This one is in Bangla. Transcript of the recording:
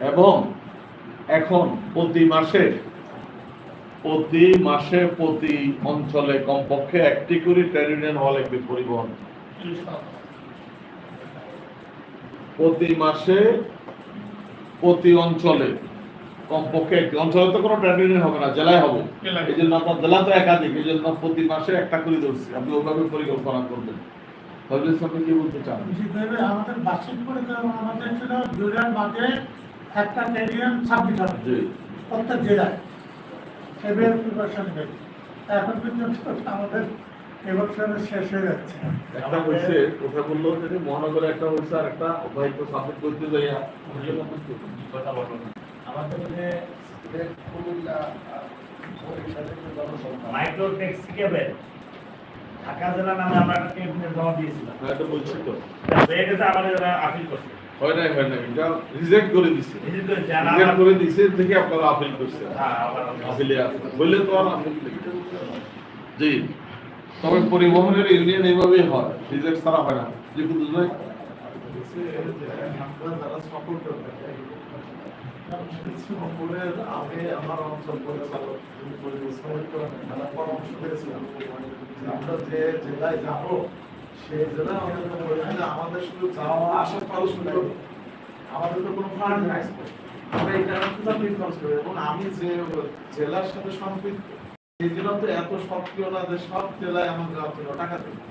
এবং এখন প্রতি মাসে প্রতি মাসে প্রতি অঞ্চলে কমপক্ষে একটি করে ট্রেড ইউনিয়ন হওয়া লাগবে পরিবহন। প্রতি মাসে প্রতি অঞ্চলে কমপক্ষে একটি অঞ্চলে তো কোনো ট্রেড ইউনিয়ন হবে না জেলায় হবে। এই জন্য আপনার জেলা তো একাধিক এই জন্য প্রতি মাসে একটা করে ধরছি আপনি ওইভাবে পরিকল্পনা করবেন। তাহলে আপনি কি বলতে চান? আমাদের বার্ষিক পরিকল্পনা আমাদের ছিল একটা স্টেডিয়াম ছাব্বিশ হবে প্রত্যেক জেলায়। সেভাবে প্রিপারেশন নেই। এখন পর্যন্ত আমাদের এবছরে শেষ হয়ে যাচ্ছে। একটা হয়েছে কথা বলল যে মহানগরে একটা হয়েছে আর একটা ভাই তো করতে যাইয়া কথা বলো। আমাদের যে ঢাকা জেলা নামে আমরা একটা ক্যাবিনেট জমা দিয়েছিলাম হ্যাঁ এটা বলছি তো হয়ে গেছে আমাদের এরা আপিল করছে হয় নাই হয় নাই এটা রিজেক্ট করে দিছে এই যে জানা রিজেক্ট করে দিছে দেখে আপনারা আপিল করছে হ্যাঁ, আবার আপিলে আছে বললে তো আর আপিল নেই। জি তবে পরিবহনের ইউনিয়ন এইভাবেই হয় রিজেক্ট ছাড়া হয় না যে কিন্তু যারা করতে আমার অঞ্চল আমরা যে জেলায় যাব সেই জেলায় আমাদের শুধু যাওয়া আমাদের তো কোনো ফান্ড নাই আমরা এবং আমি যে জেলার সাথে সম্পৃক্ত। এই জেলা তো এত সক্রিয় না যে সব জেলায় আমাদের টাকা দেবে